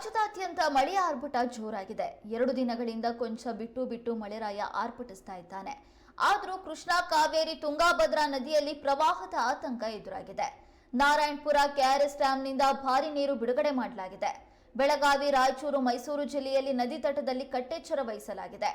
ರಾಜ್ಯದಾದ್ಯಂತ ಮಳೆಯ ಆರ್ಭಟ ಜೋರಾಗಿದೆ. ಎರಡು ದಿನಗಳಿಂದ ಕೊಂಚ ಬಿಟ್ಟು ಬಿಟ್ಟು ಮಳೆರಾಯ ಆರ್ಭಟಿಸ್ತಾ ಇದ್ದಾನೆ. ಆದರೂ ಕೃಷ್ಣಾ ಕಾವೇರಿ ತುಂಗಾಭದ್ರಾ ನದಿಯಲ್ಲಿ ಪ್ರವಾಹದ ಆತಂಕ ಎದುರಾಗಿದೆ. ನಾರಾಯಣಪುರ ಕೆಆರ್ಎಸ್ ಡ್ಯಾಂನಿಂದ ಭಾರಿ ನೀರು ಬಿಡುಗಡೆ ಮಾಡಲಾಗಿದೆ. ಬೆಳಗಾವಿ, ರಾಯಚೂರು, ಮೈಸೂರು ಜಿಲ್ಲೆಯಲ್ಲಿ ನದಿ ತಟದಲ್ಲಿ ಕಟ್ಟೆಚ್ಚರ ವಹಿಸಲಾಗಿದೆ.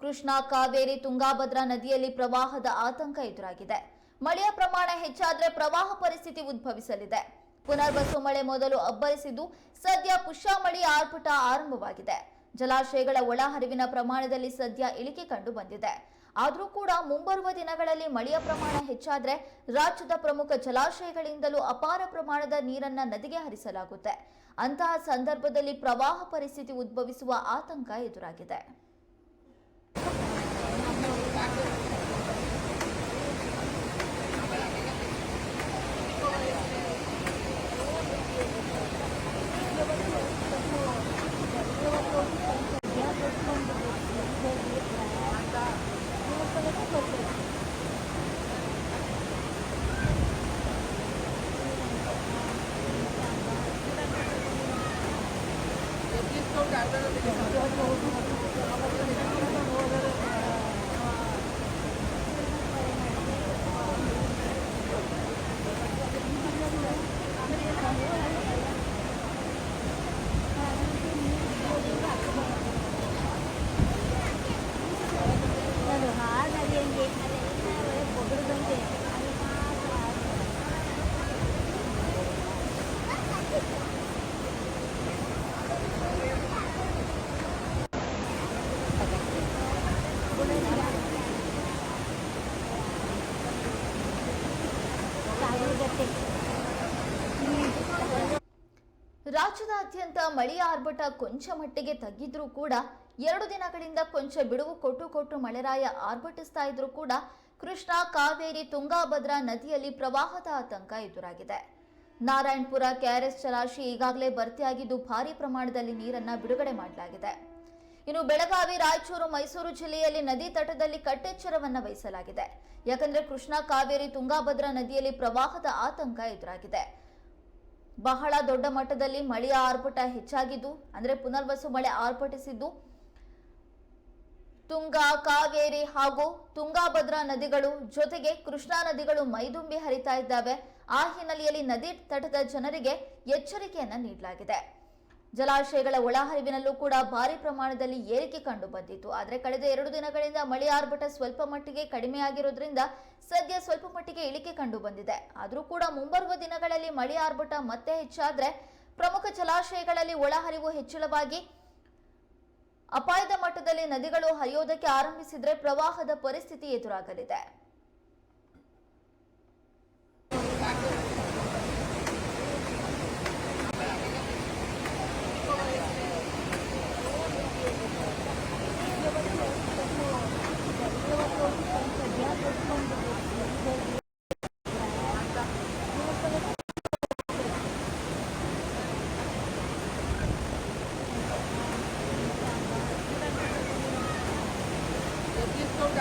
ಕೃಷ್ಣಾ ಕಾವೇರಿ ತುಂಗಾಭದ್ರಾ ನದಿಯಲ್ಲಿ ಪ್ರವಾಹದ ಆತಂಕ ಎದುರಾಗಿದೆ. ಮಳೆಯ ಪ್ರಮಾಣ ಹೆಚ್ಚಾದರೆ ಪ್ರವಾಹ ಪರಿಸ್ಥಿತಿ ಉದ್ಭವಿಸಲಿದೆ. ಪುನರ್ವಸು ಮಳೆ ಮೊದಲು ಅಬ್ಬರಿಸಿದ್ದು ಸದ್ಯ ಪುಷ್ಯ ಮಳೆ ಆರ್ಭಟ ಆರಂಭವಾಗಿದೆ. ಜಲಾಶಯಗಳ ಒಳಹರಿವಿನ ಪ್ರಮಾಣದಲ್ಲಿ ಸದ್ಯ ಇಳಿಕೆ ಕಂಡು ಬಂದಿದೆ. ಆದರೂ ಕೂಡ ಮುಂಬರುವ ದಿನಗಳಲ್ಲಿ ಮಳೆಯ ಪ್ರಮಾಣ ಹೆಚ್ಚಾದರೆ ರಾಜ್ಯದ ಪ್ರಮುಖ ಜಲಾಶಯಗಳಿಂದಲೂ ಅಪಾರ ಪ್ರಮಾಣದ ನೀರನ್ನ ನದಿಗೆ ಹರಿಸಲಾಗುತ್ತೆ. ಅಂತಹ ಸಂದರ್ಭದಲ್ಲಿ ಪ್ರವಾಹ ಪರಿಸ್ಥಿತಿ ಉದ್ಭವಿಸುವ ಆತಂಕ ಎದುರಾಗಿದೆ. Thank you. ರಾಜ್ಯದಾದ್ಯಂತ ಮಳೆಯ ಆರ್ಭಟ ಕೊಂಚ ಮಟ್ಟಿಗೆ ತಗ್ಗಿದ್ರೂ ಕೂಡ ಎರಡು ದಿನಗಳಿಂದ ಕೊಂಚ ಬಿಡುವು ಕೊಟ್ಟು ಕೊಟ್ಟು ಮಳೆರಾಯ ಆರ್ಭಟಿಸ್ತಾ ಇದ್ರೂ ಕೂಡ ಕೃಷ್ಣಾ, ಕಾವೇರಿ, ತುಂಗಾಭದ್ರಾ ನದಿಯಲ್ಲಿ ಪ್ರವಾಹದ ಆತಂಕ ಎದುರಾಗಿದೆ. ನಾರಾಯಣಪುರ, ಕೆಆರ್ಎಸ್ ಜಲಾಶಯ ಈಗಾಗಲೇ ಭರ್ತಿಯಾಗಿದ್ದು ಭಾರಿ ಪ್ರಮಾಣದಲ್ಲಿ ನೀರನ್ನ ಬಿಡುಗಡೆ ಮಾಡಲಾಗಿದೆ. ಇನ್ನು ಬೆಳಗಾವಿ, ರಾಯಚೂರು, ಮೈಸೂರು ಜಿಲ್ಲೆಯಲ್ಲಿ ನದಿ ತಟದಲ್ಲಿ ಕಟ್ಟೆಚ್ಚರವನ್ನ ವಹಿಸಲಾಗಿದೆ. ಯಾಕಂದ್ರೆ ಕೃಷ್ಣಾ ಕಾವೇರಿ ತುಂಗಾಭದ್ರಾ ನದಿಯಲ್ಲಿ ಪ್ರವಾಹದ ಆತಂಕ ಎದುರಾಗಿದೆ. ಬಹಳ ದೊಡ್ಡ ಮಟ್ಟದಲ್ಲಿ ಮಳೆಯ ಆರ್ಭಟ ಹೆಚ್ಚಾಗಿದ್ದು, ಅಂದ್ರೆ ಪುನರ್ವಸು ಮಳೆ ಆರ್ಭಟಿಸಿದ್ದು, ತುಂಗಾ, ಕಾವೇರಿ ಹಾಗೂ ತುಂಗಾಭದ್ರಾ ನದಿಗಳು ಜೊತೆಗೆ ಕೃಷ್ಣಾ ನದಿಗಳು ಮೈದುಂಬಿ ಹರಿತಾ ಇದ್ದಾವೆ. ಆ ಹಿನ್ನೆಲೆಯಲ್ಲಿ ನದಿ ತಟದ ಜನರಿಗೆ ಎಚ್ಚರಿಕೆಯನ್ನ ನೀಡಲಾಗಿದೆ. ಜಲಾಶಯಗಳ ಒಳಹರಿವಿನಲ್ಲೂ ಕೂಡ ಭಾರಿ ಪ್ರಮಾಣದಲ್ಲಿ ಏರಿಕೆ ಕಂಡು ಬಂದಿತ್ತು ಆದರೆ ಕಳೆದ ಎರಡು ದಿನಗಳಿಂದ ಮಳೆ ಆರ್ಭಟ ಸ್ವಲ್ಪ ಮಟ್ಟಿಗೆ ಕಡಿಮೆಯಾಗಿರೋದ್ರಿಂದ ಸದ್ಯ ಸ್ವಲ್ಪ ಮಟ್ಟಿಗೆ ಇಳಿಕೆ ಕಂಡು ಬಂದಿದೆ ಆದರೂ ಕೂಡ ಮುಂಬರುವ ದಿನಗಳಲ್ಲಿ ಮಳೆ ಆರ್ಭಟ ಮತ್ತೆ ಹೆಚ್ಚಾದರೆ ಪ್ರಮುಖ ಜಲಾಶಯಗಳಲ್ಲಿ ಒಳಹರಿವು ಹೆಚ್ಚಳವಾಗಿ ಅಪಾಯದ ಮಟ್ಟದಲ್ಲಿ ನದಿಗಳು ಹರಿಯೋದಕ್ಕೆ ಆರಂಭಿಸಿದ್ರೆ ಪ್ರವಾಹದ ಪರಿಸ್ಥಿತಿ ಎದುರಾಗಲಿದೆ.